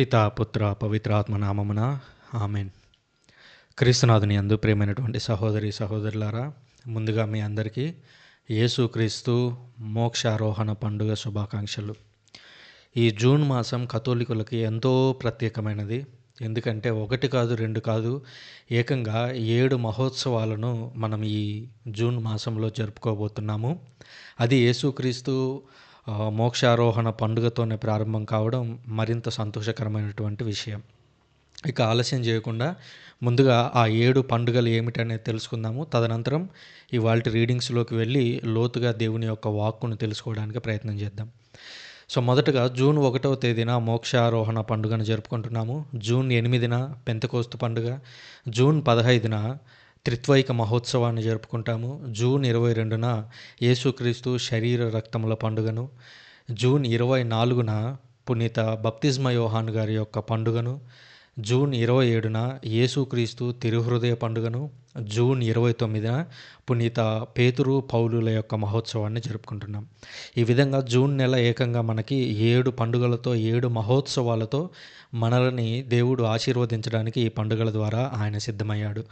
పిత పుత్ర పవిత్రాత్మ నామమున ఆమెన్. క్రీస్తునాథుని అందు ప్రేమైనటువంటి సహోదరి సహోదరులారా ముందుగా మీ అందరికీ యేసుక్రీస్తు మోక్షారోహణ పండుగ శుభాకాంక్షలు. ఈ జూన్ మాసం కథోలికులకి ఎంతో ప్రత్యేకమైనది. ఎందుకంటే ఒకటి కాదు రెండు కాదు ఏకంగా ఏడు మహోత్సవాలను మనం ఈ జూన్ మాసంలో జరుపుకోబోతున్నాము. అది యేసుక్రీస్తు మోక్షారోహణ పండుగతోనే ప్రారంభం కావడం మరింత సంతోషకరమైనటువంటి విషయం. ఇక ఆలస్యం చేయకుండా ముందుగా ఆ ఏడు పండుగలు ఏమిటనేది తెలుసుకుందాము. తదనంతరం ఇవాళ రీడింగ్స్లోకి వెళ్ళి లోతుగా దేవుని యొక్క వాక్కును తెలుసుకోవడానికి ప్రయత్నం చేద్దాం. సో మొదటగా జూన్ ఒకటవ తేదీన మోక్షారోహణ పండుగను జరుపుకుంటున్నాము. జూన్ ఎనిమిదిన పెంతకోస్తు పండుగ. జూన్ పదహైదున త్రిత్వైక మహోత్సవాన్ని జరుపుకుంటాము. జూన్ ఇరవై రెండున యేసుక్రీస్తు శరీర రక్తముల పండుగను. జూన్ ఇరవై నాలుగున పునీత బప్తిస్మ యోహాన్ గారి యొక్క పండుగను. జూన్ ఇరవై ఏడున యేసుక్రీస్తు తిరుహృదయ పండుగను జూన్ ఇరవై తొమ్మిదిన పునీత పేతురు పౌలుల యొక్క మహోత్సవాన్ని జరుపుకుంటున్నాం. ఈ విధంగా జూన్ నెల ఏకంగా మనకి ఏడు పండుగలతో ఏడు మహోత్సవాలతో మనల్ని దేవుడు ఆశీర్వదించడానికి ఈ పండుగల ద్వారా ఆయన సిద్ధమయ్యాడు.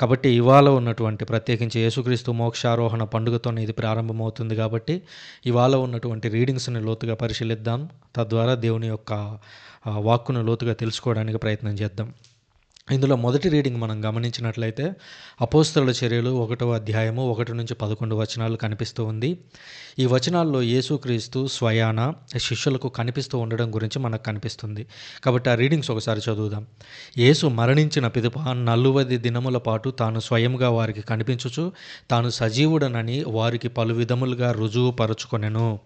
కాబట్టి ఇవాళ ఉన్నటువంటి ప్రత్యేకించి యేసుక్రీస్తు మోక్షారోహణ పండుగతోనే ఇది ప్రారంభమవుతుంది కాబట్టి ఇవాళ ఉన్నటువంటి రీడింగ్స్ని లోతుగా పరిశీలిద్దాం. తద్వారా దేవుని యొక్క వాక్కును లోతుగా తెలుసుకోవడానికి ప్రయత్నం చేద్దాం. ఇందులో మొదటి రీడింగ్ మనం గమనించినట్లయితే అపోస్తల చర్యలు ఒకటవ అధ్యాయము ఒకటి నుంచి పదకొండు వచనాలు కనిపిస్తూ ఉంది. ఈ వచనాల్లో యేసుక్రీస్తు స్వయాన శిష్యులకు కనిపిస్తూ ఉండడం గురించి మనకు కనిపిస్తుంది. కాబట్టి ఆ రీడింగ్స్ ఒకసారి చదువుదాం. యేసు మరణించిన పిదప నలువది దినముల పాటు తాను స్వయంగా వారికి కనిపించుచు తాను సజీవుడనని వారికి పలు విధములుగా రుజువు పరుచుకొనెను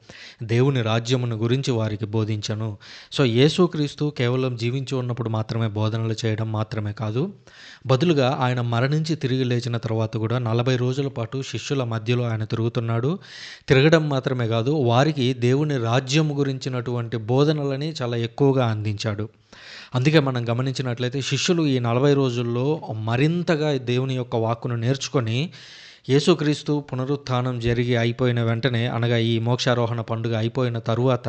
దేవుని రాజ్యమును గురించి వారికి బోధించను. సో యేసుక్రీస్తు కేవలం జీవించి ఉన్నప్పుడు మాత్రమే బోధనలు చేయడం మాత్రమే. కాదు బదులుగా ఆయన మరణించి తిరిగి లేచిన తర్వాత కూడా నలభై రోజుల పాటు శిష్యుల మధ్యలో ఆయన తిరుగుతున్నాడు. తిరగడం మాత్రమే కాదు వారికి దేవుని రాజ్యం గురించినటువంటి బోధనలని చాలా ఎక్కువగా అందించాడు. అందుకే మనం గమనించినట్లయితే శిష్యులు ఈ నలభై రోజుల్లో మరింతగా దేవుని యొక్క వాక్కును నేర్చుకొని యేసుక్రీస్తు పునరుత్థానం జరిగి అయిపోయిన వెంటనే అనగా ఈ మోక్షారోహణ పండుగ అయిపోయిన తరువాత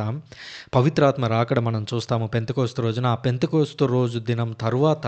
పవిత్రాత్మ రాకడ మనం చూస్తాము. పెంతకోస్తు రోజున ఆ పెంతకోస్తు రోజు దినం తరువాత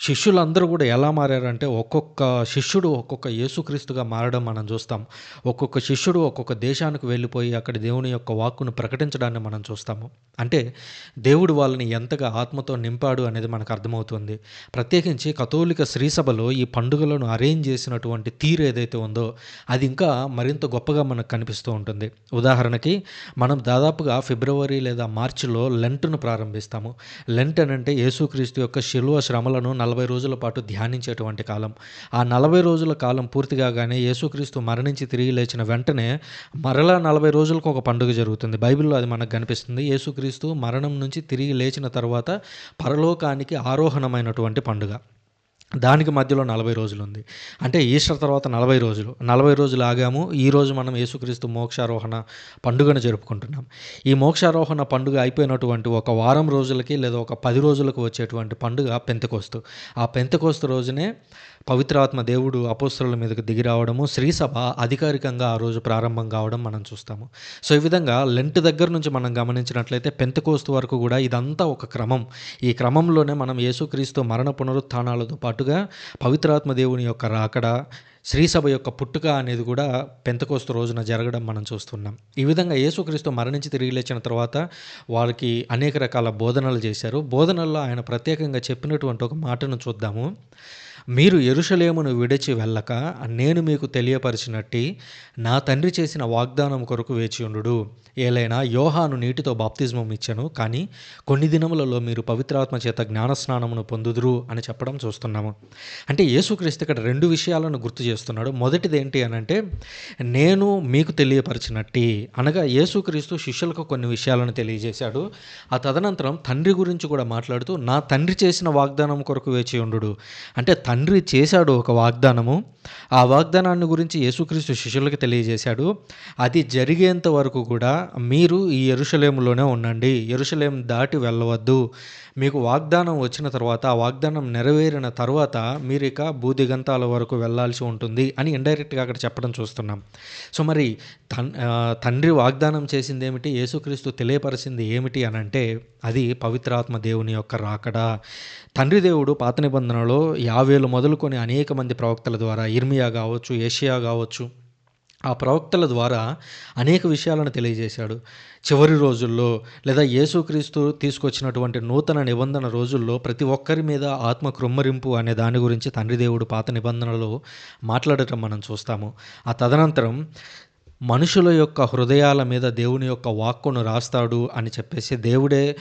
శిష్యులందరూ కూడా ఎలా మారారంటే ఒక్కొక్క శిష్యుడు ఒక్కొక్క యేసుక్రీస్తుగా మారడం మనం చూస్తాం. ఒక్కొక్క శిష్యుడు ఒక్కొక్క దేశానికి వెళ్ళిపోయి అక్కడ దేవుని యొక్క వాక్కును ప్రకటించడాన్ని మనం చూస్తాము. అంటే దేవుడు వాళ్ళని ఎంతగా ఆత్మతో నింపాడు అనేది మనకు అర్థమవుతుంది. ప్రత్యేకించి కథోలిక శ్రీసభలో ఈ పండుగలను అరేంజ్ చేసినటువంటి తీరు ఏదైతే ఉందో అది ఇంకా మరింత గొప్పగా మనకు కనిపిస్తూ ఉంటుంది. ఉదాహరణకి మనం దాదాపుగా ఫిబ్రవరి లేదా మార్చిలో లెంట్ను ప్రారంభిస్తాము. లెంట్ అని అంటే యేసుక్రీస్తు యొక్క శిలువ శ్రమలను నలభై నలభై రోజుల పాటు ధ్యానించేటువంటి కాలం. ఆ నలభై రోజుల కాలం పూర్తి కాగానే యేసుక్రీస్తు మరణించి తిరిగి లేచిన వెంటనే మరలా నలభై రోజులకు ఒక పండుగ జరుగుతుంది. బైబిల్లో అది మనకు కనిపిస్తుంది. యేసుక్రీస్తు మరణం నుంచి తిరిగి లేచిన తర్వాత పరలోకానికి ఆరోహణమైనటువంటి పండుగ. దానికి మధ్యలో నలభై రోజులు ఉంది అంటే ఈస్టర్ తర్వాత నలభై రోజులు. నలభై రోజులు ఆగాము ఈ రోజు మనం యేసుక్రీస్తు మోక్షారోహణ పండుగను జరుపుకుంటున్నాం. ఈ మోక్షారోహణ పండుగ అయిపోయినటువంటి ఒక వారం రోజులకి లేదా ఒక పది రోజులకు వచ్చేటువంటి పండుగ పెంతకోస్తు. ఆ పెంతకోస్తు రోజునే పవిత్రాత్మ దేవుడు అపోస్త్రుల మీదకు దిగి రావడము శ్రీసభ అధికారికంగా ఆ రోజు ప్రారంభం కావడం మనం చూస్తాము. సో ఈ విధంగా లెంట్ దగ్గర నుంచి మనం గమనించినట్లయితే పెంతకోస్తు వరకు కూడా ఇదంతా ఒక క్రమం. ఈ క్రమంలోనే మనం యేసుక్రీస్తు మరణ పునరుత్థానాలతో పాటుగా పవిత్రాత్మ దేవుని యొక్క రాకడ శ్రీసభ యొక్క పుట్టుక అనేది కూడా పెంతకోస్తు రోజున జరగడం మనం చూస్తున్నాం. ఈ విధంగా యేసుక్రీస్తు మరణించి తిరిగి లేచిన తర్వాత వారికి అనేక రకాల బోధనలు చేశారు. బోధనల్లో ఆయన ప్రత్యేకంగా చెప్పినటువంటి ఒక మాటను చూద్దాము. మీరు ఎరుషలేమును విడిచి వెళ్ళక నేను మీకు తెలియపరిచినట్టి నా తండ్రి చేసిన వాగ్దానం కొరకు వేచి ఉండు ఏలైనా యోహాను నీటితో బాప్తిజమం ఇచ్చాను కానీ కొన్ని దినములలో మీరు పవిత్రాత్మ చేత జ్ఞానస్నానమును పొందుదురు అని చెప్పడం చూస్తున్నాము. అంటే యేసుక్రీస్తు ఇక్కడ రెండు విషయాలను గుర్తు చేస్తున్నాడు. మొదటిది ఏంటి అని అంటే నేను మీకు తెలియపరిచినట్టి. అనగా యేసుక్రీస్తు శిష్యులకు కొన్ని విషయాలను తెలియజేశాడు. ఆ తదనంతరం తండ్రి గురించి కూడా మాట్లాడుతూ నా తండ్రి చేసిన వాగ్దానం కొరకు వేచి ఉండు అంటే తండ్రి చేశాడు ఒక వాగ్దానము. ఆ వాగ్దానాన్ని గురించి యేసుక్రీస్తు శిష్యులకు తెలియజేశాడు. అది జరిగేంత వరకు కూడా మీరు ఈ ఎరుషలేములోనే ఉండండి. ఎరుషలేం దాటి వెళ్ళవద్దు. మీకు వాగ్దానం వచ్చిన తర్వాత ఆ వాగ్దానం నెరవేరిన తర్వాత మీరు ఇక భూదిగంతాల వరకు వెళ్ళాల్సి ఉంటుంది అని ఇండైరెక్ట్గా అక్కడ చెప్పడం చూస్తున్నాం. సో మరి తన్ తండ్రి వాగ్దానం చేసింది ఏమిటి యేసుక్రీస్తు తెలియపరిచింది ఏమిటి అని అంటే అది పవిత్రాత్మ దేవుని యొక్క రాకడా. తండ్రి దేవుడు పాత నిబంధనలో యావేలు మొదలుకొని అనేక మంది ప్రవక్తల ద్వారా ఇర్మియా కావచ్చు ఏషియా కావచ్చు ఆ ప్రవక్తల ద్వారా అనేక విషయాలను తెలియజేశాడు. చివరి రోజుల్లో లేదా యేసుక్రీస్తు తీసుకొచ్చినటువంటి నూతన నిబంధన రోజుల్లో ప్రతి ఒక్కరి మీద ఆత్మ కృమ్మరింపు అనే దాని గురించి తండ్రి దేవుడు పాత నిబంధనలో మాట్లాడటం మనం చూస్తాము. ఆ తదనంతరం మనుషుల యొక్క హృదయాల మీద దేవుని యొక్క వాక్కును రాస్తాడు అని చెప్పేసి దేవుడే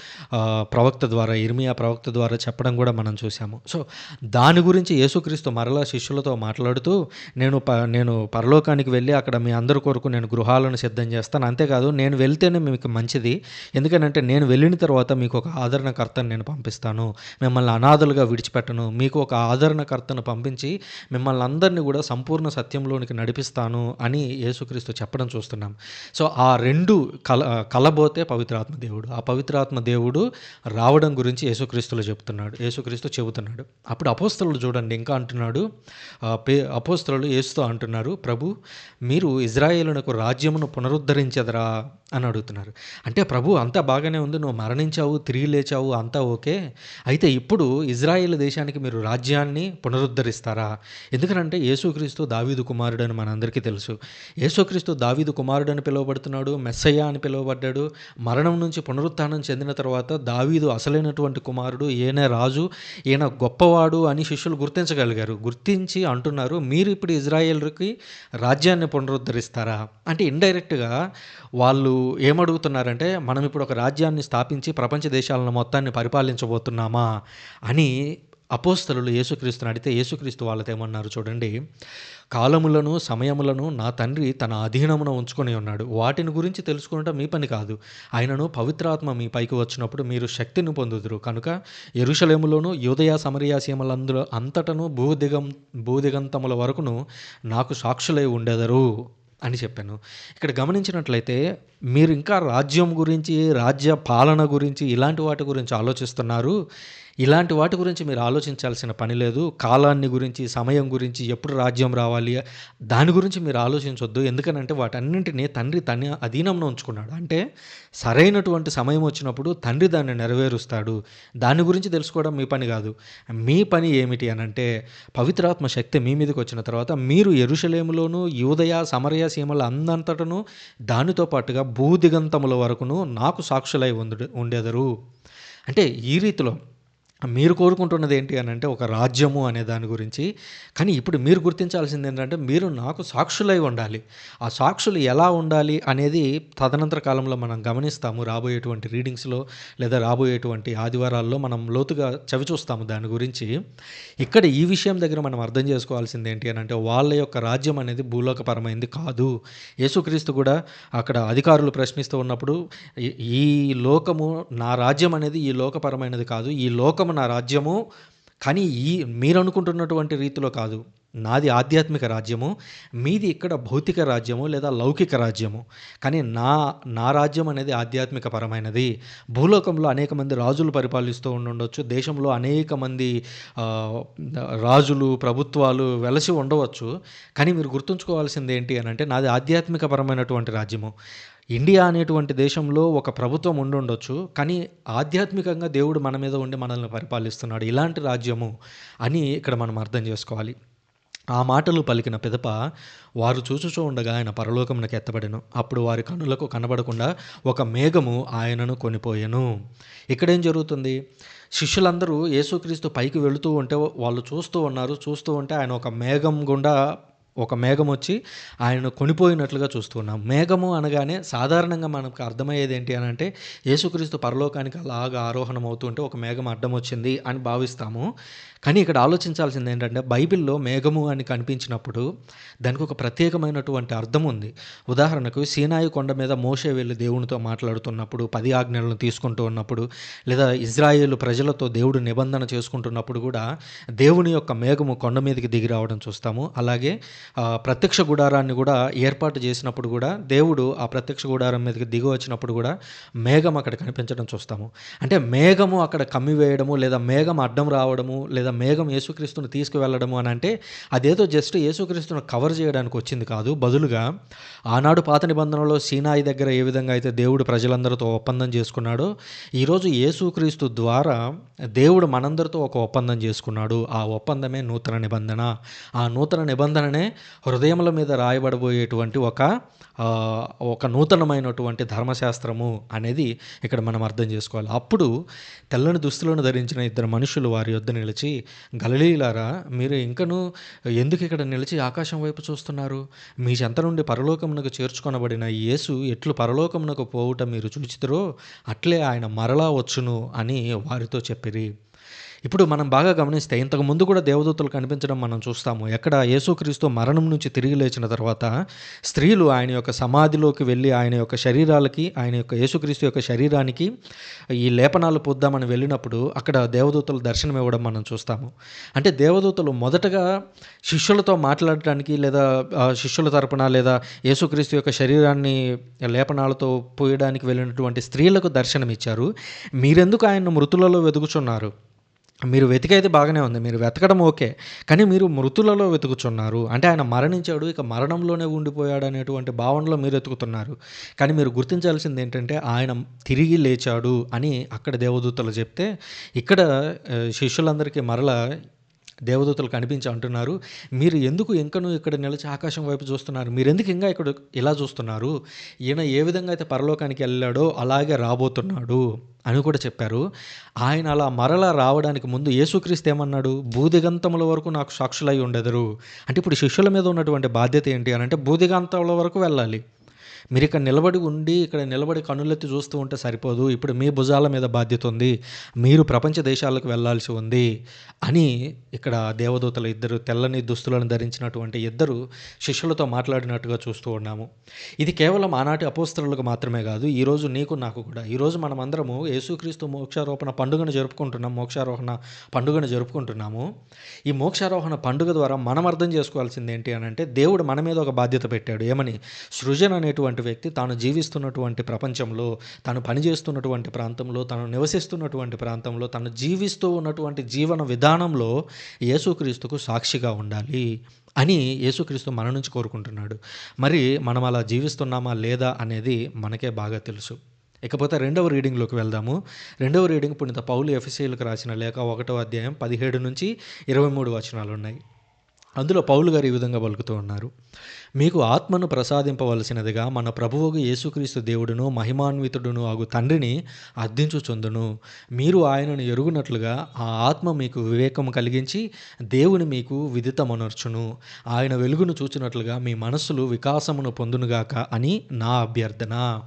ప్రవక్త ద్వారా ఇర్మియా ప్రవక్త ద్వారా చెప్పడం కూడా మనం చూసాము సో దాని గురించి యేసుక్రీస్తు మరలా శిష్యులతో మాట్లాడుతూ నేను ప నేను పరలోకానికి వెళ్ళి అక్కడ మీ అందరి కొరకు నేను గృహాలను సిద్ధం చేస్తాను. అంతేకాదు నేను వెళ్తేనే మీకు మంచిది. ఎందుకంటే నేను వెళ్ళిన తర్వాత మీకు ఒక ఆదరణకర్తను నేను పంపిస్తాను. మిమ్మల్ని అనాథలుగా విడిచిపెట్టను. మీకు ఒక ఆదరణకర్తను పంపించి మిమ్మల్ని అందరినీ కూడా సంపూర్ణ సత్యంలోనికి నడిపిస్తాను అని యేసుక్రీస్తు చెప్పడం చూస్తున్నాం. సో ఆ రెండు కల కలబోతే పవిత్రాత్మ దేవుడు. ఆ పవిత్రాత్మ దేవుడు రావడం గురించి యేసుక్రీస్తులు చెప్తున్నాడు. యేసుక్రీస్తు చెబుతున్నాడు. అప్పుడు అపోస్తలు చూడండి ఇంకా అంటున్నాడు. పే అపోస్తలు యేసుతో అంటున్నారు ప్రభు మీరు ఇజ్రాయేలునకు రాజ్యమును పునరుద్ధరించదరా? అని అడుగుతున్నారు. అంటే ప్రభు అంతా బాగానే ఉంది. నువ్వు మరణించావు తిరిగి లేచావు అంతా ఓకే. అయితే ఇప్పుడు ఇజ్రాయేల్ దేశానికి మీరు రాజ్యాన్ని పునరుద్ధరిస్తారా? ఎందుకంటే యేసుక్రీస్తు దావీదు కుమారుడు అని మనందరికీ తెలుసు. యేసుక్రీస్తు దావీదు కుమారుడు అని పిలువబడుతున్నాడు మెస్సయ్య అని పిలువబడ్డాడు. మరణం నుంచి పునరుత్థానం చెందిన తర్వాత దావీదు అసలైనటువంటి కుమారుడు ఈయన రాజు ఈయన గొప్పవాడు అని శిష్యులు గుర్తించగలిగారు. గుర్తించి అంటున్నారు మీరు ఇప్పుడు ఇజ్రాయేల్కి రాజ్యాన్ని పునరుద్ధరిస్తారా? అంటే ఇండైరెక్ట్గా వాళ్ళు ఏమడుగుతున్నారంటే మనం ఇప్పుడు ఒక రాజ్యాన్ని స్థాపించి ప్రపంచ దేశాలను మొత్తాన్ని పరిపాలించబోతున్నామా? అని అపోస్తలు యేసుక్రీస్తుని అడిగితే యేసుక్రీస్తు వాళ్ళతో ఏమన్నారు చూడండి కాలములను సమయములను నా తండ్రి తన అధీనమున ఉంచుకొని ఉన్నాడు. వాటిని గురించి తెలుసుకునటం మీ పని కాదు. ఆయనను పవిత్రాత్మ మీ పైకి వచ్చినప్పుడు మీరు శక్తిని పొందుదురు. కనుక ఎరుషలేములోను యోదయ సమరియా సీమలందులో అంతటను భూదిగం భూదిగంతముల వరకును నాకు సాక్షులై ఉండెదరు అని చెప్పాను. ఇక్కడ గమనించినట్లయితే మీరు ఇంకా రాజ్యం గురించి రాజ్య పాలన గురించి ఇలాంటి వాటి గురించి ఆలోచిస్తున్నారు. ఇలాంటి వాటి గురించి మీరు ఆలోచించాల్సిన పని లేదు. కాలాన్ని గురించి సమయం గురించి ఎప్పుడు రాజ్యం రావాలి దాని గురించి మీరు ఆలోచించొద్దు. ఎందుకనంటే వాటన్నింటినీ తండ్రి తన అధీనంలో ఉంచుకున్నాడు. అంటే సరైనటువంటి సమయం వచ్చినప్పుడు తండ్రి దాన్ని నెరవేరుస్తాడు. దాని గురించి తెలుసుకోవడం మీ పని కాదు. మీ పని ఏమిటి అని అంటే పవిత్రాత్మ శక్తి మీ మీదకి వచ్చిన తర్వాత మీరు ఎరుషలేములోను యూదయ సమరయ సీమల అందంతటను దానితో పాటుగా భూదిగంతముల వరకును నాకు సాక్షులై ఉండు ఉండేదరు. అంటే ఈ రీతిలో మీరు కోరుకుంటున్నది ఏంటి అని అంటే ఒక రాజ్యము అనే దాని గురించి. కానీ ఇప్పుడు మీరు గుర్తించాల్సింది ఏంటంటే మీరు నాకు సాక్షులై ఉండాలి. ఆ సాక్షులు ఎలా ఉండాలి అనేది తదనంతర కాలంలో మనం గమనిస్తాము రాబోయేటువంటి రీడింగ్స్లో లేదా రాబోయేటువంటి ఆదివారాల్లో మనం లోతుగా చవి చూస్తాము దాని గురించి. ఇక్కడ ఈ విషయం దగ్గర మనం అర్థం చేసుకోవాల్సింది ఏంటి అని అంటే వాళ్ళ యొక్క రాజ్యం అనేది భూలోకపరమైంది కాదు. యేసుక్రీస్తు కూడా అక్కడ అధికారులు ప్రశ్నిస్తూ ఉన్నప్పుడు ఈ- లోకము నా రాజ్యం అనేది ఈ లోకపరమైనది కాదు. ఈ లోకం నా రాజ్యము కానీ ఈ మీరు అనుకుంటున్నటువంటి రీతిలో కాదు. నాది ఆధ్యాత్మిక రాజ్యము మీది ఇక్కడ భౌతిక రాజ్యము లేదా లౌకిక రాజ్యము. కానీ నా నా రాజ్యం అనేది ఆధ్యాత్మిక పరమైనది భూలోకంలో అనేక మంది రాజులు పరిపాలిస్తూ ఉండవచ్చు దేశంలో అనేక మంది రాజులు ప్రభుత్వాలు వెలసి ఉండవచ్చు. కానీ మీరు గుర్తుంచుకోవాల్సింది ఏంటి అని అంటే నాది ఆధ్యాత్మిక పరమైనటువంటి రాజ్యము. ఇండియా అనేటువంటి దేశంలో ఒక ప్రభుత్వం ఉండుండొచ్చు. కానీ ఆధ్యాత్మికంగా దేవుడు మన మీద ఉండి మనల్ని పరిపాలిస్తున్నాడు. ఇలాంటి రాజ్యము అని ఇక్కడ మనం అర్థం చేసుకోవాలి. ఆ మాటలు పలికిన పిదప వారు చూచుచూ ఉండగా ఆయన పరలోకమునకు ఎత్తబడెను. అప్పుడు వారి కనులకు కనబడకుండా ఒక మేఘము ఆయనను కొనిపోయెను. ఇక్కడేం జరుగుతుంది? శిష్యులందరూ యేసుక్రీస్తు పైకి వెళుతూ ఉంటే వాళ్ళు చూస్తూ ఉన్నారు. చూస్తూ ఉంటే ఆయన ఒక మేఘం గుండా ఒక మేఘం వచ్చి ఆయనను కొనిపోయినట్లుగా చూస్తున్నాం మేఘము అనగానే సాధారణంగా మనకు అర్థమయ్యేది ఏంటి అని అంటే యేసుక్రీస్తు పరలోకానికి అలాగా ఆరోహణం అవుతుంటే ఒక మేఘం అడ్డం వచ్చింది అని భావిస్తాము. కానీ ఇక్కడ ఆలోచించాల్సింది ఏంటంటే బైబిల్లో మేఘము అని కనిపించినప్పుడు దానికి ఒక ప్రత్యేకమైనటువంటి అర్థం ఉంది. ఉదాహరణకు సీనాయి కొండ మీద మోషే వెళ్ళి దేవునితో మాట్లాడుతున్నప్పుడు పది ఆజ్ఞలను తీసుకుంటూ ఉన్నప్పుడు లేదా ఇజ్రాయేల్ ప్రజలతో దేవుడు నిబంధన చేసుకుంటున్నప్పుడు కూడా దేవుని యొక్క మేఘము కొండ మీదకి దిగి రావడం చూస్తాము. అలాగే ప్రత్యక్ష గుడారాన్ని కూడా ఏర్పాటు చేసినప్పుడు కూడా దేవుడు ఆ ప్రత్యక్ష గుడారం మీదకి దిగి వచ్చినప్పుడు కూడా మేఘం అక్కడ కనిపించడం చూస్తాము. అంటే మేఘము అక్కడ కమ్మివేయడము లేదా మేఘం అడ్డం రావడము లేదా మేఘం యేసుక్రీస్తును తీసుకువెళ్ళడము అని అంటే అదేదో జస్ట్ యేసుక్రీస్తును కవర్ చేయడానికి వచ్చింది కాదు. బదులుగా ఆనాడు పాత నిబంధనలో సీనాయి దగ్గర ఏ విధంగా అయితే దేవుడు ప్రజలందరితో ఒప్పందం చేసుకున్నాడో ఈరోజు యేసుక్రీస్తు ద్వారా దేవుడు మనందరితో ఒక ఒప్పందం చేసుకున్నాడు. ఆ ఒప్పందమే నూతన నిబంధన. ఆ నూతన నిబంధననే హృదయముల మీద రాయబడబోయేటువంటి ఒక ఒక నూతనమైనటువంటి ధర్మశాస్త్రము అనేది ఇక్కడ మనం అర్థం చేసుకోవాలి. అప్పుడు తెల్లని దుస్తులను ధరించిన ఇద్దరు మనుషులు వారి యొద్ద నిలిచి గలలీలారా మీరు ఇంకను ఎందుకు ఇక్కడ నిలిచి ఆకాశం వైపు చూస్తున్నారు? మీ చెంత నుండి పరలోకమునకు చేర్చుకొనబడిన యేసు ఎట్లు పరలోకమునకు పోవుట మీరు చూచితురో అట్లే ఆయన మరలా వచ్చును అని వారితో చెప్పిరి. ఇప్పుడు మనం బాగా గమనిస్తే ఇంతకు ముందు కూడా దేవదూతలు కనిపించడం మనం చూస్తాము. ఎక్కడ యేసుక్రీస్తు మరణం నుంచి తిరిగి లేచిన తర్వాత స్త్రీలు ఆయన యొక్క సమాధిలోకి వెళ్ళి ఆయన యొక్క శరీరాలకి ఆయన యొక్క యేసుక్రీస్తు యొక్క శరీరానికి ఈ లేపనాలు పొద్దామని వెళ్ళినప్పుడు అక్కడ దేవదూతలు దర్శనం ఇవ్వడం మనం చూస్తాము. అంటే దేవదూతలు మొదటగా శిష్యులతో మాట్లాడటానికి లేదా శిష్యుల తరపున లేదా యేసుక్రీస్తు యొక్క శరీరాన్ని లేపనాలతో పోయడానికి వెళ్ళినటువంటి స్త్రీలకు దర్శనం ఇచ్చారు మీరెందుకు ఆయన మృతులలో వెతుకుచున్నారు? మీరు వెతికైతే బాగానే ఉంది మీరు వెతకడం ఓకే. కానీ మీరు మృతులలో వెతుకుచున్నారు. అంటే ఆయన మరణించాడు ఇక మరణంలోనే ఉండిపోయాడు అనేటువంటి భావనలో మీరు వెతుకుతున్నారు. కానీ మీరు గుర్తించాల్సింది ఏంటంటే ఆయన తిరిగి లేచాడు అని అక్కడ దేవదూతలు చెప్తే ఇక్కడ శిష్యులందరికీ మరల దేవదూతలు కనిపించి అంటున్నారు మీరు ఎందుకు ఇంకను ఇక్కడ నిలిచి ఆకాశం వైపు చూస్తున్నారు? మీరు ఎందుకు ఇంకా ఇక్కడ ఇలా చూస్తున్నారు? ఈయన ఏ విధంగా అయితే పరలోకానికి వెళ్ళాడో అలాగే రాబోతున్నాడు అని కూడా చెప్పారు. ఆయన అలా మరలా రావడానికి ముందు యేసుక్రీస్తు ఏమన్నాడు? భూదిగంతముల వరకు నాకు సాక్షులై ఉండెదరు. అంటే ఇప్పుడు శిష్యుల మీద ఉన్నటువంటి బాధ్యత ఏంటి అని అంటే భూదిగంతముల వరకు వెళ్ళాలి. మీరు ఇక్కడ నిలబడి ఉండి ఇక్కడ నిలబడి కనులెత్తి చూస్తూ ఉంటే సరిపోదు. ఇప్పుడు మీ భుజాల మీద బాధ్యత ఉంది. మీరు ప్రపంచ దేశాలకు వెళ్ళాల్సి ఉంది అని ఇక్కడ దేవదూతల ఇద్దరు తెల్లని దుస్తులను ధరించినటువంటి ఇద్దరు శిష్యులతో మాట్లాడినట్టుగా చూస్తూ ఉన్నాము. ఇది కేవలం ఆనాటి అపోస్తరులకు మాత్రమే కాదు ఈరోజు నీకు నాకు కూడా. ఈరోజు మనమందరము యేసుక్రీస్తు మోక్షారోపణ పండుగను జరుపుకుంటున్నాం మోక్షారోహణ పండుగను జరుపుకుంటున్నాము. ఈ మోక్షారోహణ పండుగ ద్వారా మనం అర్థం చేసుకోవాల్సింది ఏంటి అని అంటే దేవుడు మన మీద ఒక బాధ్యత పెట్టాడు. ఏమని? సృజన్ అనేటువంటి వ్యక్తి తాను జీవిస్తున్నటువంటి ప్రపంచంలో తాను పనిచేస్తున్నటువంటి ప్రాంతంలో తాను నివసిస్తున్నటువంటి ప్రాంతంలో తను జీవిస్తూ ఉన్నటువంటి జీవన విధానంలో యేసుక్రీస్తుకు సాక్షిగా ఉండాలి అని యేసుక్రీస్తు మన నుంచి కోరుకుంటున్నాడు. మరి మనం అలా జీవిస్తున్నామా లేదా అనేది మనకే బాగా తెలుసు. ఇకపోతే రెండవ రీడింగ్లోకి వెళ్దాము. రెండవ రీడింగ్ పుణిత పౌలు ఎఫ్ఎస్సీలకు రాసిన లేఖ ఒకటో అధ్యాయం పదిహేడు నుంచి ఇరవై మూడు వచనాలు ఉన్నాయి అందులో పౌలు గారు ఈ విధంగా పలుకుతూ ఉన్నారు. మీకు ఆత్మను ప్రసాదింపవలసినదిగా మన ప్రభువుకు యేసుక్రీస్తు దేవుడును మహిమాన్వితుడును అగు తండ్రిని అర్థించుచుందును మీరు ఆయనను ఎరుగునట్లుగా ఆ ఆత్మ మీకు వివేకము కలిగించి దేవుని మీకు విదితమనర్చును. ఆయన వెలుగును చూచినట్లుగా మీ మనస్సులు వికాసమును పొందునుగాక అని నా అభ్యర్థన.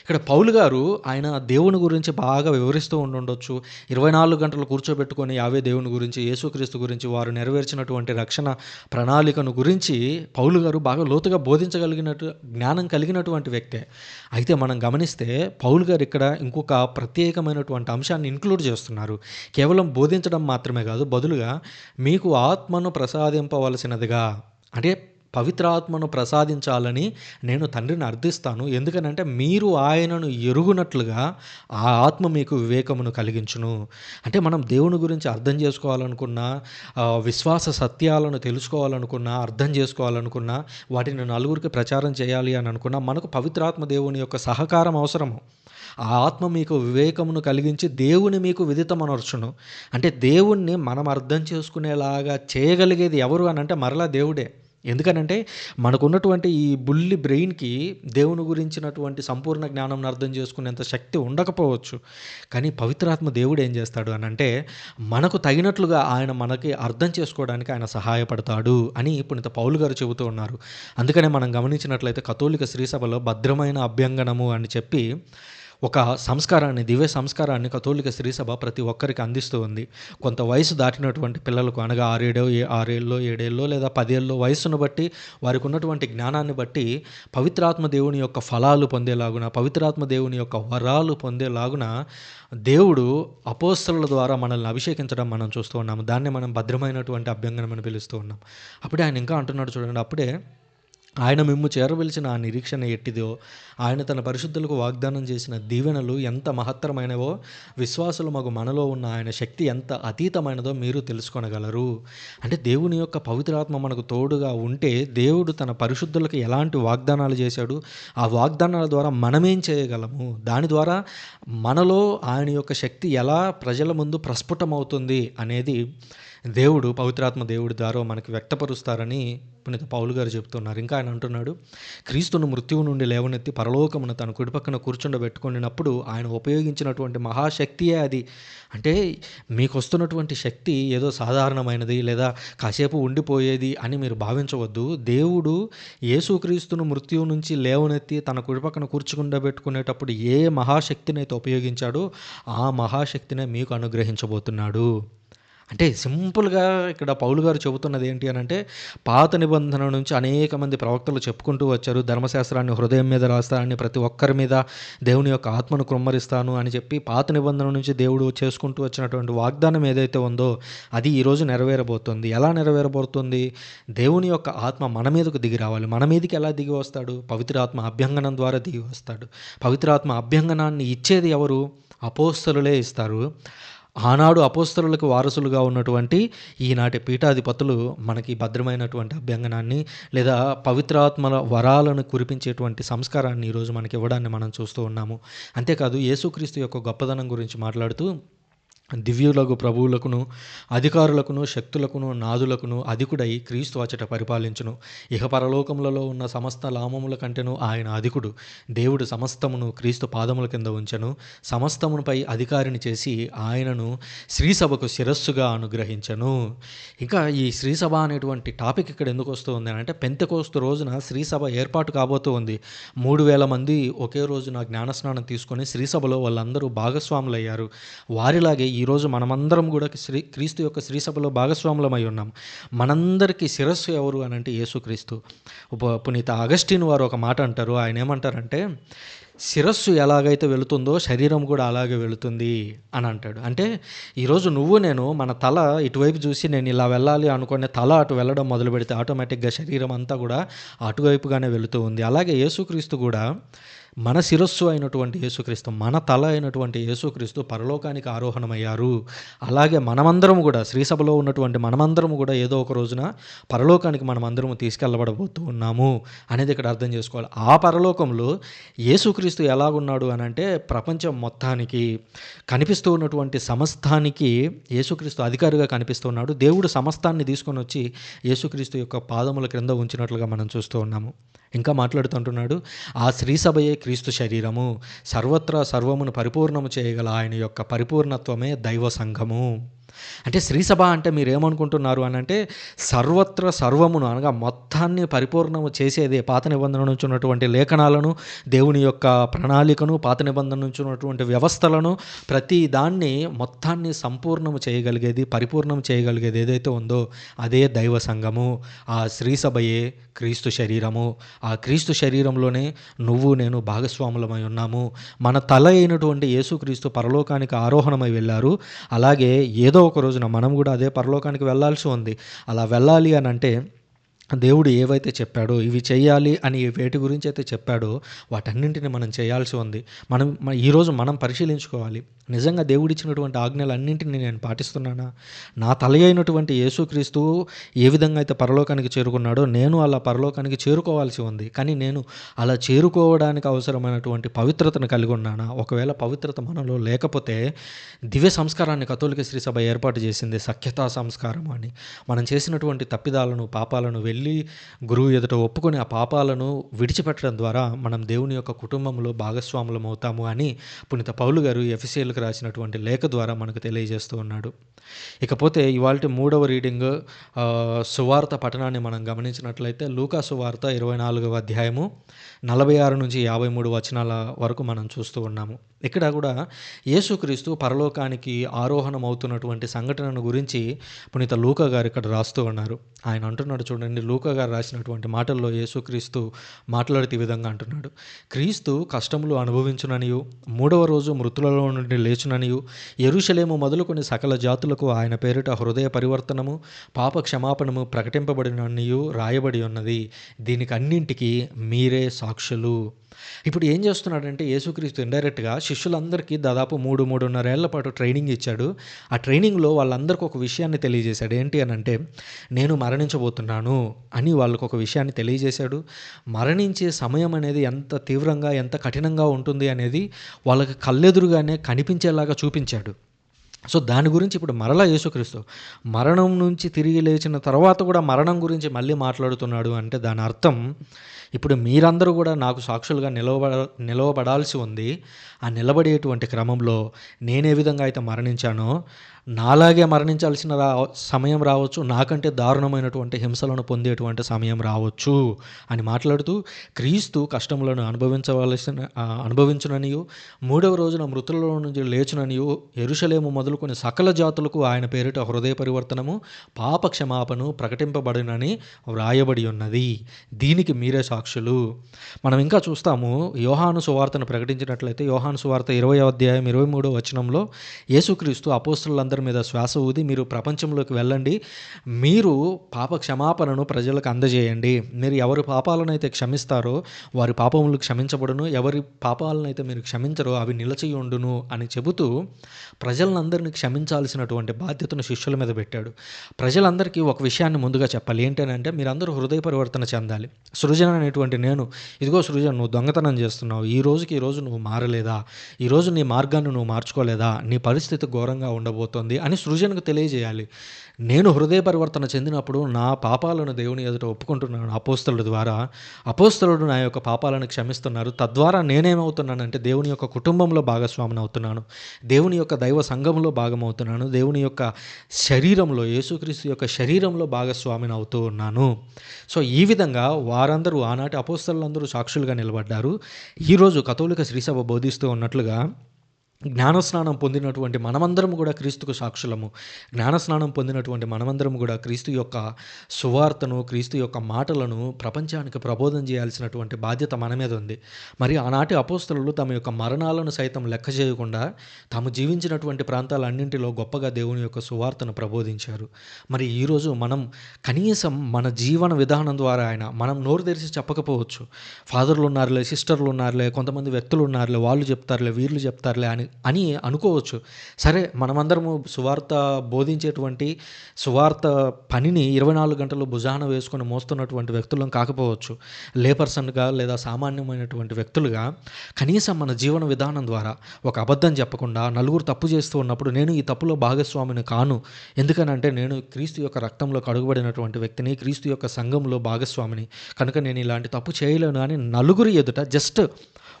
ఇక్కడ పౌలు గారు ఆయన దేవుని గురించి బాగా వివరిస్తూ ఉండుండొచ్చు. ఇరవై నాలుగు గంటలు కూర్చోబెట్టుకొని యావే దేవుని గురించి యేసుక్రీస్తు గురించి వారు నెరవేర్చినటువంటి రక్షణ ప్రణాళికను గురించి పౌలు గారు బాగా లోతుగా బోధించగలిగినట్టు జ్ఞానం కలిగినటువంటి వ్యక్తే. అయితే మనం గమనిస్తే పౌలు గారు ఇక్కడ ఇంకొక ప్రత్యేకమైనటువంటి అంశాన్ని ఇంక్లూడ్ చేస్తున్నారు. కేవలం బోధించడం మాత్రమే కాదు బదులుగా మీకు ఆత్మను ప్రసాదింపవలసినదిగా అంటే పవిత్రాత్మను ప్రసాదించాలని నేను తండ్రిని అర్థిస్తాను. ఎందుకనంటే మీరు ఆయనను ఎరుగునట్లుగా ఆ ఆత్మ మీకు వివేకమును కలిగించును. అంటే మనం దేవుని గురించి అర్థం చేసుకోవాలనుకున్నా విశ్వాస సత్యాలను తెలుసుకోవాలనుకున్నా అర్థం చేసుకోవాలనుకున్నా వాటిని నలుగురికి ప్రచారం చేయాలి అని అనుకున్నా మనకు పవిత్రాత్మ దేవుని యొక్క సహకారం అవసరము. ఆ ఆత్మ మీకు వివేకమును కలిగించి దేవుని మీకు విదితమనర్చును. అంటే దేవుణ్ణి మనం అర్థం చేసుకునేలాగా చేయగలిగేది ఎవరు అని అంటే మరలా దేవుడే. ఎందుకనంటే మనకున్నటువంటి ఈ బుల్లి బ్రెయిన్కి దేవుని గురించినటువంటి సంపూర్ణ జ్ఞానం అర్థం చేసుకునేంత శక్తి ఉండకపోవచ్చు. కానీ పవిత్రాత్మ దేవుడు ఏం చేస్తాడు అని అంటే మనకు తగినట్లుగా ఆయన మనకి అర్థం చేసుకోవడానికి ఆయన సహాయపడతాడు అని పునిత పౌలు గారు చెబుతూ ఉన్నారు. అందుకనే మనం గమనించినట్లయితే కథోలిక శ్రీసభలో భద్రమైన అభ్యంగనము అని చెప్పి ఒక సంస్కారాన్ని దివ్య సంస్కారాన్ని కథోలిక స్త్రీసభ ప్రతి ఒక్కరికి అందిస్తూ ఉంది. కొంత వయసు దాటినటువంటి పిల్లలకు అనగా ఆరేడో ఏ- ఆరేళ్ళలో ఏడేళ్ళలో లేదా పదేళ్ళలో వయసును బట్టి వారికి ఉన్నటువంటి జ్ఞానాన్ని బట్టి పవిత్రాత్మ దేవుని యొక్క ఫలాలు పొందేలాగున పవిత్రాత్మ దేవుని యొక్క వరాలు పొందేలాగున దేవుడు అపోస్తల ద్వారా మనల్ని అభిషేకించడం మనం చూస్తూ ఉన్నాము. దాన్ని మనం భద్రమైనటువంటి అభ్యంగనం అని పిలుస్తూ ఉన్నాం. అప్పుడే ఆయన ఇంకా అంటున్నాడు చూడండి అప్పుడే ఆయన మిమ్ము చేరవలసిన ఆ నిరీక్షణ ఎట్టిదో ఆయన తన పరిశుద్ధులకు వాగ్దానం చేసిన దీవెనలు ఎంత మహత్తరమైనవో విశ్వాసులు మాకు మనలో ఉన్న ఆయన శక్తి ఎంత అతీతమైనదో మీరు తెలుసుకొనగలరు. అంటే దేవుని యొక్క పవిత్రాత్మ మనకు తోడుగా ఉంటే దేవుడు తన పరిశుద్ధులకు ఎలాంటి వాగ్దానాలు చేశాడు ఆ వాగ్దానాల ద్వారా మనమేం చేయగలము? దాని ద్వారా మనలో ఆయన యొక్క శక్తి ఎలా ప్రజల ముందు ప్రస్ఫుటమవుతుంది అనేది దేవుడు పవిత్రాత్మ దేవుడి ద్వారా మనకు వ్యక్తపరుస్తారని పునీత పౌలు గారు చెప్తున్నారు. ఇంకా ఆయన అంటున్నాడు క్రీస్తును మృత్యువు నుండి లేవనెత్తి పరలోకమును తన కుడిపక్కన కూర్చుండబెట్టుకున్నప్పుడు ఆయన ఉపయోగించినటువంటి మహాశక్తియే అది. అంటే మీకు వస్తున్నటువంటి శక్తి ఏదో సాధారణమైనది లేదా కాసేపు ఉండిపోయేది అని మీరు భావించవద్దు. దేవుడు యేసుక్రీస్తును మృత్యువు నుంచి లేవనెత్తి తన కుడిపక్కన కూర్చుకుండబెట్టుకునేటప్పుడు ఏ మహాశక్తిని అయితే ఉపయోగించాడో ఆ మహాశక్తినే మీకు అనుగ్రహించబోతున్నాడు. అంటే సింపుల్గా ఇక్కడ పౌలు గారు చెబుతున్నది ఏంటి అని అంటే పాత నిబంధన నుంచి అనేక మంది ప్రవక్తలు చెప్పుకుంటూ వచ్చారు ధర్మశాస్త్రాన్ని హృదయం మీద రాస్తానని ప్రతి ఒక్కరి మీద దేవుని యొక్క ఆత్మను కృమ్మరిస్తాను అని చెప్పి పాత నిబంధన నుంచి దేవుడు చేసుకుంటూ వచ్చినటువంటి వాగ్దానం ఏదైతే ఉందో అది ఈరోజు నెరవేరబోతుంది. ఎలా నెరవేరబోతుంది? దేవుని యొక్క ఆత్మ మన మీదకు దిగి రావాలి. మన మీదకి ఎలా దిగి వస్తాడు? పవిత్రాత్మ అభ్యంగనం ద్వారా దిగి వస్తాడు. పవిత్రాత్మ అభ్యంగనాన్ని ఇచ్చేది ఎవరు? అపోస్తలులే ఇస్తారు. ఆనాడు అపోస్తలులకు వారసులుగా ఉన్నటువంటి ఈనాటి పీఠాధిపతులు మనకి భద్రమైనటువంటి అభ్యంగనాన్ని లేదా పవిత్రాత్మల వరాలను కురిపించేటువంటి సంస్కారాన్ని ఈరోజు మనకి ఇవ్వడాన్ని మనం చూస్తూ ఉన్నాము. అంతేకాదు యేసుక్రీస్తు యొక్క గొప్పదనం గురించి మాట్లాడుతూ దివ్యులకు ప్రభువులకును అధికారులకును శక్తులకును నాదులకును అధికుడై క్రీస్తు అచట పరిపాలించును. ఇహ పరలోకములలో ఉన్న సమస్త లామముల కంటేను ఆయన అధికుడు. దేవుడు సమస్తమును క్రీస్తు పాదముల కింద ఉంచెను. సమస్తమునుపై అధికారిని చేసి ఆయనను శ్రీసభకు శిరస్సుగా అనుగ్రహించను. ఇంకా ఈ శ్రీసభ అనేటువంటి టాపిక్ ఇక్కడ ఎందుకు వస్తుంది అని అంటే పెంతకోస్తు రోజున శ్రీసభ ఏర్పాటు కాబోతూ ఉంది. మూడు వేల మంది ఒకే రోజున జ్ఞానస్నానం తీసుకొని శ్రీసభలో వాళ్ళందరూ భాగస్వాములయ్యారు. వారిలాగే ఈరోజు మనమందరం కూడా శ్రీ క్రీస్తు యొక్క శ్రీసభలో భాగస్వాములమై ఉన్నాం. మనందరికీ శిరస్సు ఎవరు అని అంటే యేసుక్రీస్తు. ఉప పునీత అగస్టిన్ వారు ఒక మాట అంటారు. ఆయన ఏమంటారంటే శిరస్సు ఎలాగైతే వెళుతుందో శరీరం కూడా అలాగే వెళుతుంది అని అంటాడు. అంటే ఈరోజు నువ్వు నేను మన తల ఇటువైపు చూసి నేను ఇలా వెళ్ళాలి అనుకునే తల అటు వెళ్ళడం మొదలు పెడితే ఆటోమేటిక్గా శరీరం అంతా కూడా అటువైపుగానే వెళుతూ ఉంది. అలాగే యేసుక్రీస్తు కూడా మన శిరస్సు అయినటువంటి యేసుక్రీస్తు మన తల అయినటువంటి యేసుక్రీస్తు పరలోకానికి ఆరోహణమయ్యారు. అలాగే మనమందరం కూడా శ్రీసభలో ఉన్నటువంటి మనమందరం కూడా ఏదో ఒక రోజున పరలోకానికి మనమందరం తీసుకెళ్ళబడబోతూ ఉన్నాము అనేది ఇక్కడ అర్థం చేసుకోవాలి. ఆ పరలోకంలో యేసుక్రీస్తు ఎలాగున్నాడు అని అంటే ప్రపంచం మొత్తానికి కనిపిస్తూ ఉన్నటువంటి సమస్తానికి యేసుక్రీస్తు అధికారిగా కనిపిస్తున్నాడు. దేవుడు సమస్తాన్ని తీసుకొని వచ్చి యేసుక్రీస్తు యొక్క పాదముల క్రింద ఉంచినట్లుగా మనం చూస్తూ ఉన్నాము. ఇంకా మాట్లాడుతుంటున్నాడు ఆ శ్రీసభయే క్రీస్తు శరీరము. సర్వత్రా సర్వమును పరిపూర్ణము చేయగల ఆయన యొక్క పరిపూర్ణత్వమే దైవ సంఘము. అంటే శ్రీసభ అంటే మీరు ఏమనుకుంటున్నారు అని అంటే సర్వత్ర సర్వమును అనగా మొత్తాన్ని పరిపూర్ణము చేసేదే పాత నిబంధన నుంచి ఉన్నటువంటి లేఖనాలను దేవుని యొక్క ప్రణాళికను పాత నిబంధన నుంచి ఉన్నటువంటి వ్యవస్థలను ప్రతి దాన్ని మొత్తాన్ని సంపూర్ణము చేయగలిగేది పరిపూర్ణం చేయగలిగేది ఏదైతే ఉందో అదే దైవ సంఘము. ఆ శ్రీసభయే క్రీస్తు శరీరము. ఆ క్రీస్తు శరీరంలోనే నువ్వు నేను భాగస్వాములమై ఉన్నాము. మన తల అయినటువంటి యేసుక్రీస్తు పరలోకానికి ఆరోహణమై వెళ్ళారు. అలాగే ఏదో ఒక రోజున మనం కూడా అదే పరలోకానికి వెళ్ళాల్సి ఉంది. అలా వెళ్ళాలి అని అంటే దేవుడు ఏవైతే చెప్పాడో ఇవి చేయాలి అని వేటి గురించి అయితే చెప్పాడో వాటన్నింటిని మనం చేయాల్సి ఉంది. మనం ఈరోజు మనం పరిశీలించుకోవాలి. నిజంగా దేవుడిచ్చినటువంటి ఆజ్ఞలన్నింటినీ నేను పాటిస్తున్నానా? నా తల అయినటువంటి యేసుక్రీస్తు ఏ విధంగా అయితే పరలోకానికి చేరుకున్నాడో నేను అలా పరలోకానికి చేరుకోవాల్సి ఉంది. కానీ నేను అలా చేరుకోవడానికి అవసరమైనటువంటి పవిత్రతను కలిగి ఉన్నానా? ఒకవేళ పవిత్రత మనలో లేకపోతే దివ్య సంస్కారాన్ని కథోలిక శ్రీ సభ ఏర్పాటు చేసింది సఖ్యతా సంస్కారం అని. మనం చేసినటువంటి తప్పిదాలను పాపాలను వెళ్ళి గురువు ఎదుట ఒప్పుకొని ఆ పాపాలను విడిచిపెట్టడం ద్వారా మనం దేవుని యొక్క కుటుంబంలో భాగస్వాములం అవుతాము అని పునీత పౌలు గారు ఎఫ్ఎస్సీలకు రాసినటువంటి లేఖ ద్వారా మనకు తెలియజేస్తూ ఉన్నాడు. ఇకపోతే ఇవాళ మూడవ రీడింగ్ సువార్త పఠనాన్ని మనం గమనించినట్లయితే లూకా సువార్త ఇరవై నాలుగవ అధ్యాయము నలభై ఆరు నుంచి యాభై మూడు వచనాల వరకు మనం చూస్తూ ఉన్నాము. ఇక్కడ కూడా యేసుక్రీస్తు పరలోకానికి ఆరోహణం అవుతున్నటువంటి సంఘటనను గురించి పునీత లూకా గారు ఇక్కడ రాస్తూ ఉన్నారు. ఆయన అంటున్నాడు చూడండి లూకా గారు రాసినటువంటి మాటల్లో యేసుక్రీస్తు మాట్లాడితే ఈ విధంగా అంటున్నాడు. క్రీస్తు కష్టములు అనుభవించుననియు మూడవ రోజు మృతులలో నుండి లేచుననియు. ఎరుషలేము మొదలుకొని సకల జాతులకు ఆయన పేరిట హృదయ పరివర్తనము పాప క్షమాపణము ప్రకటింపబడిననియు రాయబడి ఉన్నది. దీనికి అన్నింటికి మీరే సాక్షులు. ఇప్పుడు ఏం చేస్తున్నాడంటే యేసుక్రీస్తు ఇండైరెక్ట్గా శిష్యులందరికీ దాదాపు మూడు మూడున్నర ఏళ్ళ పాటు ట్రైనింగ్ ఇచ్చాడు. ఆ ట్రైనింగ్లో వాళ్ళందరికీ ఒక విషయాన్ని తెలియజేశాడు. ఏంటి అని అంటే నేను మరణించబోతున్నాను అని వాళ్ళకు ఒక విషయాన్ని తెలియజేశాడు. మరణించే సమయం అనేది ఎంత తీవ్రంగా ఎంత కఠినంగా ఉంటుంది అనేది వాళ్ళకి కళ్ళెదురుగానే కనిపించేలాగా చూపించాడు. సో దాని గురించి ఇప్పుడు మరలా యేసుక్రీస్తు మరణం నుంచి తిరిగి లేచిన తర్వాత కూడా మరణం గురించి మళ్ళీ మాట్లాడుతున్నాడు అంటే దాని అర్థం ఇప్పుడు మీరందరూ కూడా నాకు సాక్షులుగా నిలవబడ నిలవబడాల్సి ఉంది. ఆ నిలబడేటువంటి క్రమంలో నేనే విధంగా అయితే మరణించానో నాలాగే మరణించాల్సిన రా సమయం రావచ్చు. నాకంటే దారుణమైనటువంటి హింసలను పొందేటువంటి సమయం రావచ్చు అని మాట్లాడుతూ క్రీస్తు కష్టములను అనుభవించవలసిన అనుభవించుననియో అనుభవించుననియు మూడవ రోజున మృతులలో నుంచి లేచుననియు ఎరుషలేము మొదలుకొని సకల జాతులకు ఆయన పేరిట హృదయ పరివర్తనము పాప క్షమాపణను ప్రకటింపబడినని వ్రాయబడి ఉన్నది. దీనికి మీరే సాక్షులు. మనం ఇంకా చూస్తాము యోహాను సువార్తను ప్రకటించినట్లయితే యోహాను సువార్త ఇరవై అధ్యాయం ఇరవై మూడో వచనంలో యేసుక్రీస్తు అపోస్తులందరూ మీద శ్వాస ఊది మీరు ప్రపంచంలోకి వెళ్ళండి. మీరు పాప క్షమాపణను ప్రజలకు అందజేయండి. మీరు ఎవరి పాపాలను అయితే క్షమిస్తారో వారి పాపములు క్షమించబడును. ఎవరి పాపాలను అయితే మీరు క్షమించరో అవి నిలచి ఉండును అని చెబుతూ ప్రజలందరినీ క్షమించాల్సినటువంటి బాధ్యతను శిష్యుల మీద పెట్టాడు. ప్రజలందరికీ ఒక విషయాన్ని ముందుగా చెప్పాలి. ఏంటంటే మీరందరూ హృదయ పరివర్తన చెందాలి. సృజన అనేటువంటి నేను ఇదిగో సృజన నువ్వు దొంగతనం చేస్తున్నావు. ఈ రోజుకి ఈ రోజు నువ్వు మారలేదా? ఈ రోజు నీ మార్గాన్ని నువ్వు మార్చుకోలేదా? నీ పరిస్థితి ఘోరంగా ఉండబోతోంది. అని సృజనకు తెలియజేయాలి. నేను హృదయ పరివర్తన చెందినప్పుడు నా పాపాలను దేవుని ఎదుట ఒప్పుకుంటున్నాను అపోస్తలుడు ద్వారా. అపోస్తలుడు నా యొక్క పాపాలను క్షమిస్తున్నారు. తద్వారా నేనేమవుతున్నానంటే దేవుని యొక్క కుటుంబంలో భాగస్వామిని అవుతున్నాను. దేవుని యొక్క దైవ సంఘంలో భాగమవుతున్నాను. దేవుని యొక్క శరీరంలో యేసుక్రీస్తు యొక్క శరీరంలో భాగస్వామిని అవుతూ ఉన్నాను. సో ఈ విధంగా వారందరూ ఆనాటి అపోస్తలందరూ సాక్షులుగా నిలబడ్డారు. ఈరోజు కథోలిక శ్రీసభ బోధిస్తూ ఉన్నట్లుగా జ్ఞానస్నానం పొందినటువంటి మనమందరం కూడా క్రీస్తుకు సాక్షులము. జ్ఞానస్నానం పొందినటువంటి మనమందరం కూడా క్రీస్తు యొక్క సువార్తను క్రీస్తు యొక్క మాటలను ప్రపంచానికి ప్రబోధం చేయాల్సినటువంటి బాధ్యత మన మీద ఉంది. మరి ఆనాటి అపోస్తలు తమ యొక్క మరణాలను సైతం లెక్క చేయకుండా తాము జీవించినటువంటి ప్రాంతాలన్నింటిలో గొప్పగా దేవుని యొక్క సువార్తను ప్రబోధించారు. మరి ఈరోజు మనం కనీసం మన జీవన విధానం ద్వారా ఆయన మనం నోరు తెరిచి చెప్పకపోవచ్చు. ఫాదర్లు ఉన్నారులే సిస్టర్లు ఉన్నారులే కొంతమంది వ్యక్తులు ఉన్నారులే వాళ్ళు చెప్తారులే వీళ్ళు చెప్తారులే అని అని అనుకోవచ్చు. సరే మనమందరము సువార్త బోధించేటువంటి సువార్త పనిని ఇరవై నాలుగు గంటలు భుజాన వేసుకొని మోస్తున్నటువంటి వ్యక్తులం కాకపోవచ్చు. లేపర్సన్గా లేదా సామాన్యమైనటువంటి వ్యక్తులుగా కనీసం మన జీవన విధానం ద్వారా ఒక అబద్ధం చెప్పకుండా నలుగురు తప్పు చేస్తూ ఉన్నప్పుడు నేను ఈ తప్పులో భాగస్వామిని కాను. ఎందుకనంటే నేను క్రీస్తు యొక్క రక్తంలో కడుగుబడినటువంటి వ్యక్తిని క్రీస్తు యొక్క సంఘంలో భాగస్వామిని. కనుక నేను ఇలాంటి తప్పు చేయలేను అని నలుగురు ఎదుట జస్ట్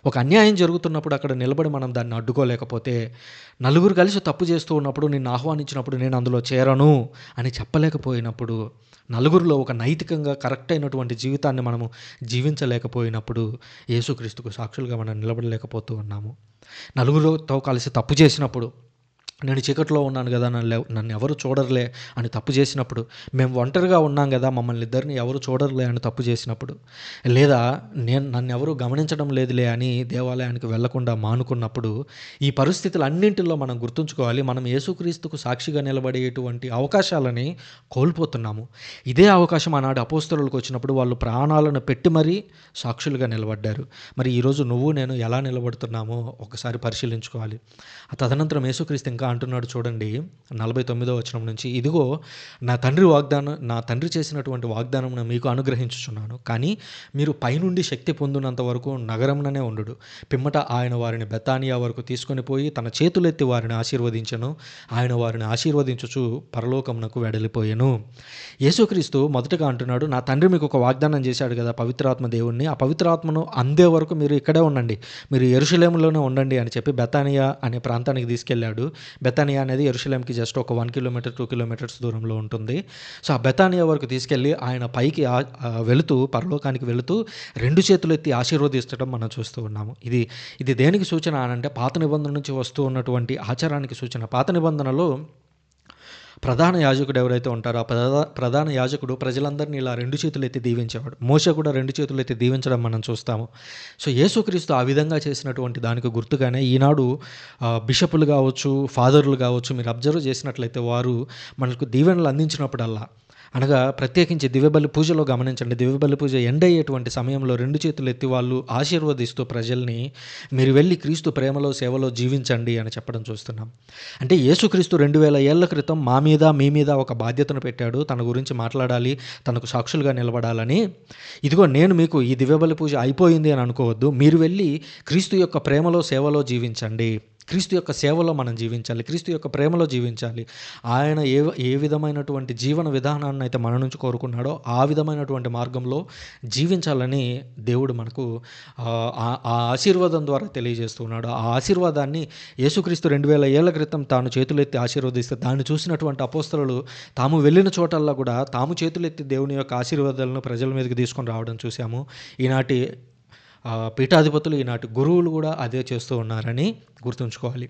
ఒక అన్యాయం జరుగుతున్నప్పుడు అక్కడ నిలబడి మనం దాన్ని అడ్డుకోలేకపోతే నలుగురు కలిసి తప్పు చేస్తూ ఉన్నప్పుడు నిన్ను ఆహ్వానించినప్పుడు నేను అందులో చేరను అని చెప్పలేకపోయినప్పుడు నలుగురిలో ఒక నైతికంగా కరెక్ట్ అయినటువంటి జీవితాన్ని మనము జీవించలేకపోయినప్పుడు యేసుక్రీస్తుకు సాక్షులుగా మనం నిలబడలేకపోతూ ఉన్నాము. నలుగురితో కలిసి తప్పు చేసినప్పుడు నేను చీకట్లో ఉన్నాను కదా నన్ను నన్ను ఎవరు చూడరులే అని తప్పు చేసినప్పుడు మేము ఒంటరిగా ఉన్నాం కదా మమ్మల్ని ఇద్దరిని ఎవరు చూడరులే అని తప్పు చేసినప్పుడు లేదా నేను నన్ను ఎవరు గమనించడం లేదులే అని దేవాలయానికి వెళ్ళకుండా మానుకున్నప్పుడు ఈ పరిస్థితులు అన్నింటిలో మనం గుర్తుంచుకోవాలి మనం యేసుక్రీస్తుకు సాక్షిగా నిలబడేటువంటి అవకాశాలని కోల్పోతున్నాము. ఇదే అవకాశం ఆనాడు అపోస్తరులకు వచ్చినప్పుడు వాళ్ళు ప్రాణాలను పెట్టి మరీ సాక్షులుగా నిలబడ్డారు. మరి ఈరోజు నువ్వు నేను ఎలా నిలబడుతున్నామో ఒకసారి పరిశీలించుకోవాలి. తదనంతరం యేసుక్రీస్తు ఇంకా అంటున్నాడు చూడండి నలభై తొమ్మిదో వచనం నుంచి ఇదిగో నా తండ్రి వాగ్దానం నా తండ్రి చేసినటువంటి వాగ్దానం మీకు అనుగ్రహించుచున్నాను. కానీ మీరు పైనుండి శక్తి పొందినంత వరకు నగరంలోనే ఉండు పిమ్మట ఆయన వారిని బెతానియా వరకు తీసుకొని పోయి తన చేతులెత్తి వారిని ఆశీర్వదించను. ఆయన వారిని ఆశీర్వదించుచు పరలోకమునకు వెడలిపోయాను. యేసుక్రీస్తు మొదటగా అంటున్నాడు నా తండ్రి మీకు ఒక వాగ్దానం చేశాడు కదా పవిత్రాత్మ దేవుణ్ణి. ఆ పవిత్రాత్మను అందే వరకు మీరు ఇక్కడే ఉండండి. మీరు ఎరుషులేములోనే ఉండండి అని చెప్పి బెతానియా అనే ప్రాంతానికి తీసుకెళ్ళాడు. బెతానియా అనేది ఎరుషలేంకి జస్ట్ ఒక వన్ కిలోమీటర్ టూ కిలోమీటర్స్ దూరంలో ఉంటుంది. సో ఆ బెతానియా వరకు తీసుకెళ్ళి ఆయన పైకి వెళుతూ పరలోకానికి వెళుతూ రెండు చేతులు ఎత్తి ఆశీర్వదిస్తడం మనం చూస్తూ ఉన్నాము. ఇది ఇది దేనికి సూచన అనంటే అంటే పాత నిబంధన నుంచి వస్తూ ఉన్నటువంటి ఆచారానికి సూచన. పాత నిబంధనలో ప్రధాన యాజకుడు ఎవరైతే ఉంటారో ఆ ప్రధా ప్రధాన యాజకుడు ప్రజలందరినీ ఇలా రెండు చేతులు ఎత్తి దీవించేవాడు. మోస కూడా రెండు చేతులు ఎత్తి దీవించడం మనం చూస్తాము. సో యేసుక్రీస్తు ఆ విధంగా చేసినటువంటి దానికి గుర్తుగానే ఈనాడు బిషపులు కావచ్చు ఫాదర్లు కావచ్చు మీరు అబ్జర్వ్ చేసినట్లయితే వారు మనకు దీవెనలు అందించినప్పుడల్లా అనగా ప్రత్యేకించి దివ్యబలి పూజలో గమనించండి. దివ్యబలి పూజ ఎండ్ అయ్యేటువంటి సమయంలో రెండు చేతులు ఎత్తి వాళ్ళు ఆశీర్వదిస్తూ ప్రజల్ని మీరు వెళ్ళి క్రీస్తు ప్రేమలో సేవలో జీవించండి అని చెప్పడం చూస్తున్నాం. అంటే యేసుక్రీస్తు రెండు వేల ఏళ్ళ క్రితం మా మీద మీ మీద ఒక బాధ్యతను పెట్టాడు. తన గురించి మాట్లాడాలి తనకు సాక్షులుగా నిలబడాలని. ఇదిగో నేను మీకు ఈ దివ్యబలి పూజ అయిపోయింది అని అనుకోవద్దు. మీరు వెళ్ళి క్రీస్తు యొక్క ప్రేమలో సేవలో జీవించండి. క్రీస్తు యొక్క సేవలో మనం జీవించాలి క్రీస్తు యొక్క ప్రేమలో జీవించాలి. ఆయన ఏ ఏ విధమైనటువంటి జీవన విధానాన్ని అయితే మన నుంచి కోరుకున్నాడో ఆ విధమైనటువంటి మార్గంలో జీవించాలని దేవుడు మనకు ఆ, ఆ- ఆశీర్వాదం ద్వారా తెలియజేస్తున్నాడు. ఆ ఆశీర్వాదాన్ని యేసుక్రీస్తు రెండు వేల ఏళ్ళ క్రితం తాను చేతులెత్తి ఆశీర్వదిస్తే దాన్ని చూసినటువంటి అపోస్తలు తాము వెళ్ళిన చోటల్లో కూడా తాము చేతులెత్తి దేవుని యొక్క ఆశీర్వాదాలను ప్రజల మీదకి తీసుకొని రావడం చూసాము ఈనాటి పీఠాధిపతులు ఈనాటి గురువులు కూడా అదే చేస్తూ ఉన్నారని గుర్తుంచుకోవాలి.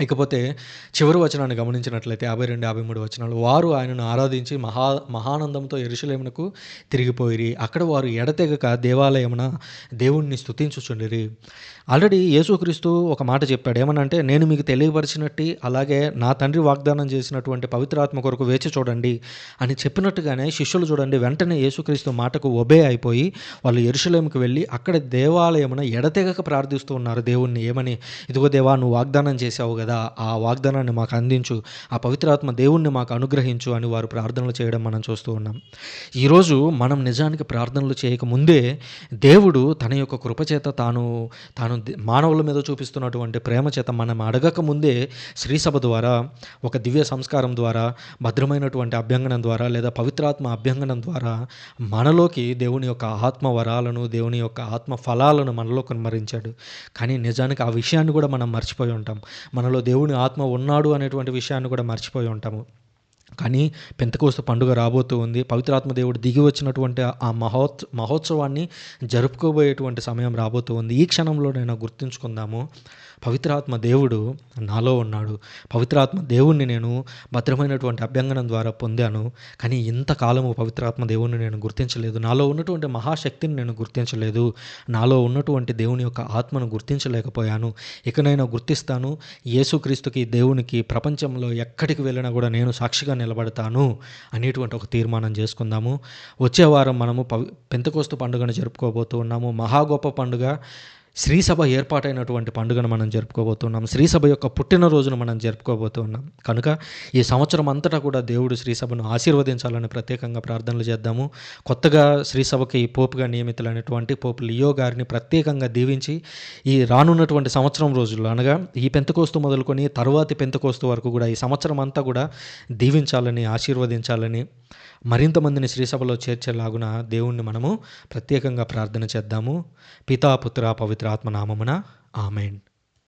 ఇకపోతే చివరి వచనాన్ని గమనించినట్లయితే యాభై రెండు యాభై మూడు వచనాలు వారు ఆయనను ఆరాధించి మహా మహానందంతో ఎరుషలేమునకు తిరిగిపోయిరి అక్కడ వారు ఎడతెగక దేవాలయమున దేవుణ్ణి స్తుతించుచుండిరి. ఆల్రెడీ యేసుక్రీస్తు ఒక మాట చెప్పాడు. ఏమనంటే నేను మీకు తెలియపరిచినట్టు అలాగే నా తండ్రి వాగ్దానం చేసినటువంటి పవిత్రాత్మ కొరకు వేచి చూడండి. అని చెప్పినట్టుగానే శిష్యులు చూడండి వెంటనే యేసుక్రీస్తు మాటకు ఒబే అయిపోయి వాళ్ళు ఎరుషలేముకి వెళ్ళి అక్కడ దేవాలయమున ఎడతెగక ప్రార్థిస్తూ ఉన్నారు దేవుణ్ణి. ఏమని? ఇదిగో దేవా నువ్వు వాగ్దానం చేసావు కదా ఆ వాగ్దానాన్ని మాకు అందించు ఆ పవిత్రాత్మ దేవుణ్ణి మాకు అనుగ్రహించు అని వారు ప్రార్థనలు చేయడం మనం చూస్తూ ఉన్నాం. ఈరోజు మనం నిజానికి ప్రార్థనలు చేయకముందే దేవుడు తన యొక్క కృపచేత తాను తాను మానవుల మీద చూపిస్తున్నటువంటి ప్రేమ చేత మనం అడగక ముందే శ్రీసభ ద్వారా ఒక దివ్య సంస్కారం ద్వారా భద్రమైనటువంటి అభ్యంగనం ద్వారా లేదా పవిత్రాత్మ అభ్యంగనం ద్వారా మనలోకి దేవుని యొక్క ఆత్మ వరాలను దేవుని యొక్క ఆత్మ ఫలాలను మనలో కనుమరించాడు కానీ నిజానికి ఆ విషయాన్ని కూడా మనం మర్చిపోయి ఉంటాం. మనలో దేవుని ఆత్మ ఉన్నాడు అనేటువంటి విషయాన్ని కూడా మర్చిపోయి ఉంటాము. కానీ పెంతకోస్తు పండుగ రాబోతూ ఉంది. పవిత్రాత్మ దేవుడు దిగి వచ్చినటువంటి ఆ మహోత్ మహోత్సవాన్ని జరుపుకోబోయేటువంటి సమయం రాబోతూ ఉంది. ఈ క్షణంలో నేను గుర్తుంచుకుందాము. పవిత్రాత్మ దేవుడు నాలో ఉన్నాడు. పవిత్రాత్మ దేవుణ్ణి నేను భద్రమైనటువంటి అభ్యంగనం ద్వారా పొందాను. కానీ ఇంతకాలము పవిత్రాత్మ దేవుణ్ణి నేను గుర్తించలేదు. నాలో ఉన్నటువంటి మహాశక్తిని నేను గుర్తించలేదు. నాలో ఉన్నటువంటి దేవుని యొక్క ఆత్మను గుర్తించలేకపోయాను. ఇకనైనా గుర్తిస్తాను యేసుక్రీస్తుకి దేవునికి ప్రపంచంలో ఎక్కడికి వెళ్ళినా కూడా నేను సాక్షిగా నిలబడతాను అనేటువంటి ఒక తీర్మానం చేసుకుందాము. వచ్చే వారం మనము పవి పెంతకోస్తు పండుగను జరుపుకోబోతూ ఉన్నాము. మహా గొప్ప పండుగ శ్రీసభ ఏర్పాటైనటువంటి పండుగను మనం జరుపుకోబోతున్నాం. శ్రీసభ యొక్క పుట్టినరోజును మనం జరుపుకోబోతున్నాం. కనుక ఈ సంవత్సరం అంతటా కూడా దేవుడు శ్రీసభను ఆశీర్వదించాలని ప్రత్యేకంగా ప్రార్థనలు చేద్దాము. కొత్తగా శ్రీసభకి పోపుగా నియమితులైనటువంటి పోపు లియో గారిని ప్రత్యేకంగా దీవించి ఈ రానున్నటువంటి సంవత్సరం రోజుల్లో అనగా ఈ పెంతకోస్తు మొదలుకొని తరువాతి పెంతకోస్తు వరకు కూడా ఈ సంవత్సరం అంతా కూడా దీవించాలని ఆశీర్వదించాలని మరింత మందిని శ్రీసభలో చేర్చేలాగున దేవుణ్ణి మనము ప్రత్యేకంగా ప్రార్థన చేద్దాము. పితాపుత్ర పవిత్ర ఆత్మ నామమున ఆమెన్.